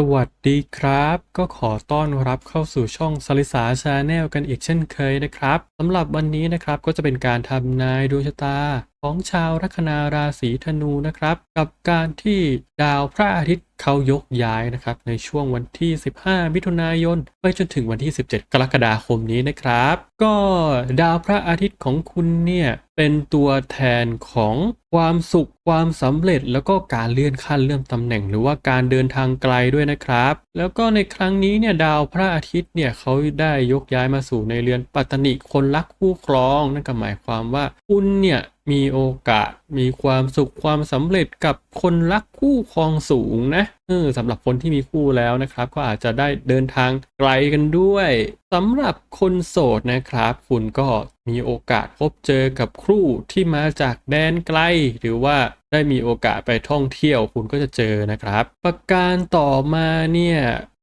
สวัสดีครับ ก็ขอต้อนรับเข้าสู่ช่องสลิสาชาแนลกันอีกเช่นเคยนะครับสำหรับวันนี้นะครับก็จะเป็นการทำนายดวงชะตาของชาวลัคนาราศีธนูนะครับ กับการที่ดาวพระอาทิตย์เขายกย้ายนะครับ ในช่วงวันที่ 15 มิถุนายน ไปจนถึงวันที่ 17 กรกฎาคมนี้นะครับ ก็ดาวพระอาทิตย์ของคุณเนี่ยเป็นตัวแทนของความสุข ความสำเร็จแล้วก็การเลื่อนขั้นเลื่อนตำแหน่ง หรือว่าการเดินทางไกลด้วยนะครับ แล้วก็ในครั้งนี้เนี่ยดาวพระอาทิตย์เนี่ยเขาได้ยกย้ายมาสู่ในเรือนปัตตนิคนรักคู่ครองนั่นก็หมายความว่าคุณเนี่ย มีโอกาสมีความสุขความสำเร็จกับคนรักคู่ครองสูงนะเออสำหรับคนที่มีคู่แล้วนะครับ ก็อาจจะได้เดินทางไกลกันด้วยสำหรับคนโสดนะครับ คุณก็มีโอกาสพบเจอกับครู่ที่มาจากแดนไกล หรือว่าได้มีโอกาสไปท่องเที่ยวคุณก็จะเจอนะครับ ประการต่อมาเนี่ย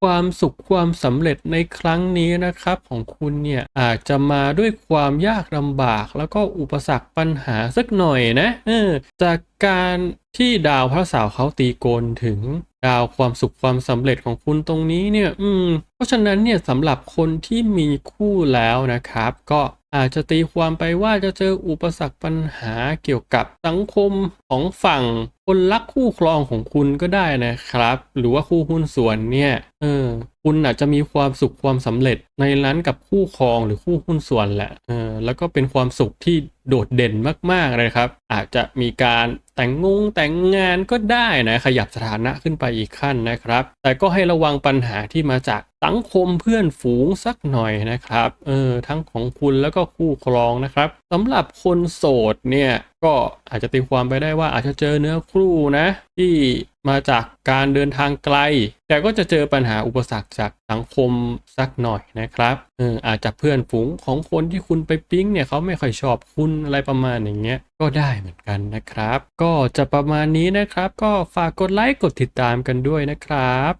ความสุขความสำเร็จในครั้งนี้นะครับของคุณเนี่ยอาจจะมาด้วยความยากลำบาก แล้วก็อุปสรรคปัญหาสักหน่อยนะเออจากการที่ดาวพระเสาร์เขาตีโกนถึงดาวความสุขความสำเร็จของคุณตรงนี้เนี่ย อืม เพราะฉะนั้นเนี่ยสำหรับคนที่มีคู่แล้วนะครับ ก็ อาจจะตีความไปว่าจะเจออุปสรรคปัญหาเกี่ยวกับสังคมของฝั่งคนรักคู่ครองของคุณก็ได้นะครับ หรือว่าคู่หุ้นส่วนเนี่ย เออ คุณอาจจะมีความสุขความสำเร็จในนั้นกับคู่ครองหรือคู่หุ้นส่วนแหละเออแล้วก็เป็นความสุขที่โดดเด่นมากๆเลยครับ อาจจะมีการแต่งงงแต่งงานก็ได้นะขยับสถานะขึ้นไปอีกขั้นนะครับ แต่ก็ให้ระวังปัญหาที่มาจากสังคมเพื่อนฝูงสักหน่อยนะครับเออทั้งของคุณแล้วก็คู่ครองนะครับสำหรับคนโสดเนี่ย ก็อาจจะตีความไปได้ว่าอาจจะเจอเนื้อคู่นะ ที่มาจากการเดินทางไกล แต่ก็จะเจอปัญหาอุปสรรคจากสังคมสักหน่อยนะครับเอออาจจะเพื่อนฝูงของคนที่คุณไปปิ๊งเนี่ยเขาไม่ค่อยชอบคุณอะไรประมาณอย่างเงี้ยก็ได้เหมือนกันนะครับ ก็จะประมาณนี้นะครับ ก็ฝากกดไลค์กดติดตามกันด้วยนะครับ